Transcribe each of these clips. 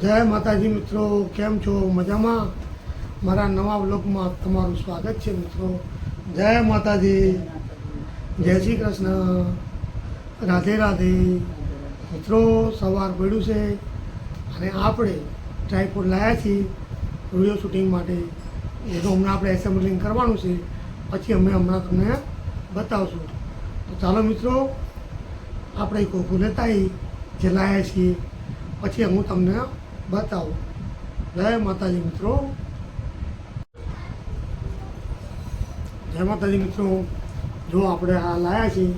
જય માતાજી મિત્રો, કેમ છો? મજામાં? મારા નવા બ્લોગમાં તમારું સ્વાગત છે મિત્રો. જય માતાજી. જય શ્રી કૃષ્ણ. રાધે રાધે. મિત્રો, સવાર પડ્યું છે અને આપણે ટ્રાયપોડ લાવ્યા છીએ વીડિયો શૂટિંગ માટે. એ તો હમણાં આપણે એસેમ્બલિંગ કરવાનું છે. પછી અમે હમણાં તમને બતાવશું. તો ચાલો મિત્રો, આપણે કોકું લેતા જે લાવ્યા છીએ. પછી હું તમને બતાવું. જય માતાજી મિત્રો. જય માતાજી મિત્રો. જો આપણે આ લાવ્યા છીએ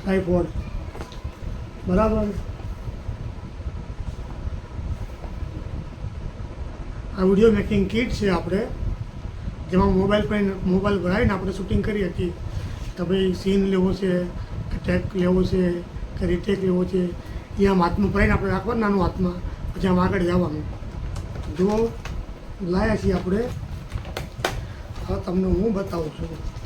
ટ્રાયપોડ બરાબર? આ વીડિયો મેકિંગ કિટ છે આપણે. જેમાં મોબાઈલ પર મોબાઈલ ભરાવીને આપણે શૂટિંગ કરી હતી કે ભાઈ, સીન લેવો છે કે ટેક લેવો છે, કે રીટેક લેવો છે, એ આમ હાથમાં ભરાઈને આપણે રાખવાનું નાનું હાથમાં. આમ આગળ જવાનું. જો લાયા છીએ આપણે. હવે તમને હું બતાવું છું.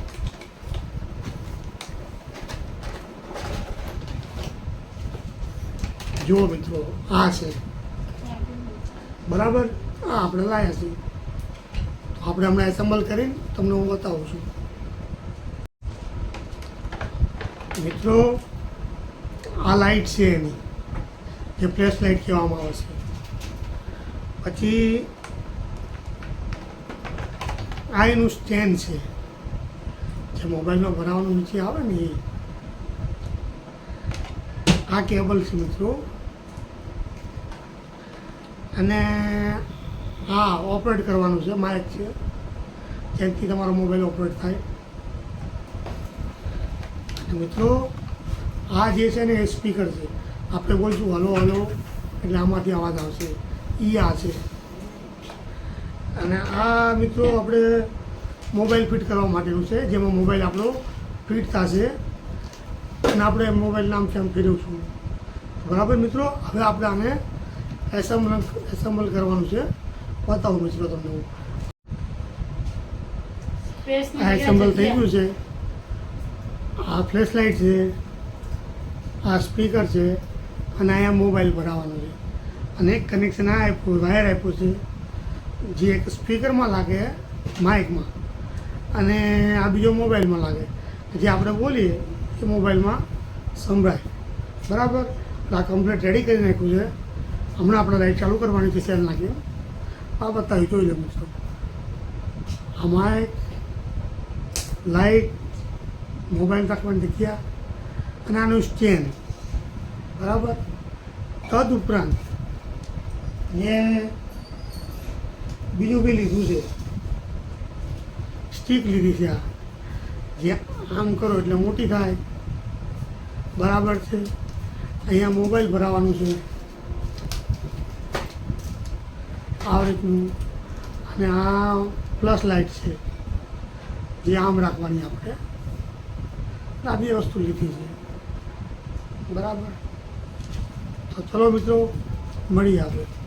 જુઓ મિત્રો, આ છે. બરાબર? આ આપણે લાયા છીએ. તો આપણે હમણાં એસેમ્બલ કરીને તમને હું બતાવું છું. મિત્રો, આ લાઇટ છે એની. જે ફ્લેશ લાઇટ કહેવામાં આવે છે. પછી, આ એનું સ્ટેન્ડ છે. જે મોબાઈલમાં ભરાવાનું નીચે આવે ને એ. આ કેબલ છે મિત્રો. અને હા ઓપરેટ કરવાનું છે માઇક છે. જેથી તમારો મોબાઈલ ઓપરેટ થાય. મિત્રો, આ જે છે ને એ સ્પીકર છે. આપણે બોલશું હલો હલો. એટલે આમાંથી અવાજ આવશે. ઈ આ છે. અને આ મિત્રો આપણે મોબાઈલ ફિટ કરવા માટેનું છે જેમાં મોબાઈલ આપણો ફિટ થશે. અને આપણે મોબાઈલ નામ છે આમ ફેરવશું બરાબર મિત્રો? હવે આપણે આને એસેમ્બલ એસેમ્બલ કરવાનું છે. બતાવું મિત્રો તમને હું. આ એસેમ્બલ થઈ ગયું છે. આ ફ્લેશ લાઇટ છે. આ સ્પીકર છે. અને અહીંયા મોબાઈલ ભરાવાનો છે. અને એક કનેક્શન આ આપ્યું વાયર આપ્યું છે, જે એક સ્પીકરમાં લાગે માઇકમાં અને આ બીજો મોબાઈલમાં લાગે. જે આપણે બોલીએ, એ મોબાઈલમાં સંભળાય. બરાબર? આ કમ્પ્લેટ રેડી કરી નાખ્યું છે. હમણાં આપણે લાઈટ ચાલુ કરવાની છે, સેલ નાખીએ આ બતાવી જોઈ લો મિત્રો. માઇક લાઇટ મોબાઈલ રાખવાની જગ્યા, અને આનું સ્ટેન્ડ બરાબર? તદ ઉપરાંત મેં બીજું બી લીધું છે. સ્ટીક લીધી છે આ. જે આમ કરો એટલે મોટી થાય. બરાબર છે? અહીંયા મોબાઈલ ભરાવાનું છે. આ રીતનું. અને આ પ્લસ લાઇટ છે. જે આમ રાખવાની આપણે. આ બે વસ્તુ લીધી છે. બરાબર? તો ચલો મિત્રો મળી આપણે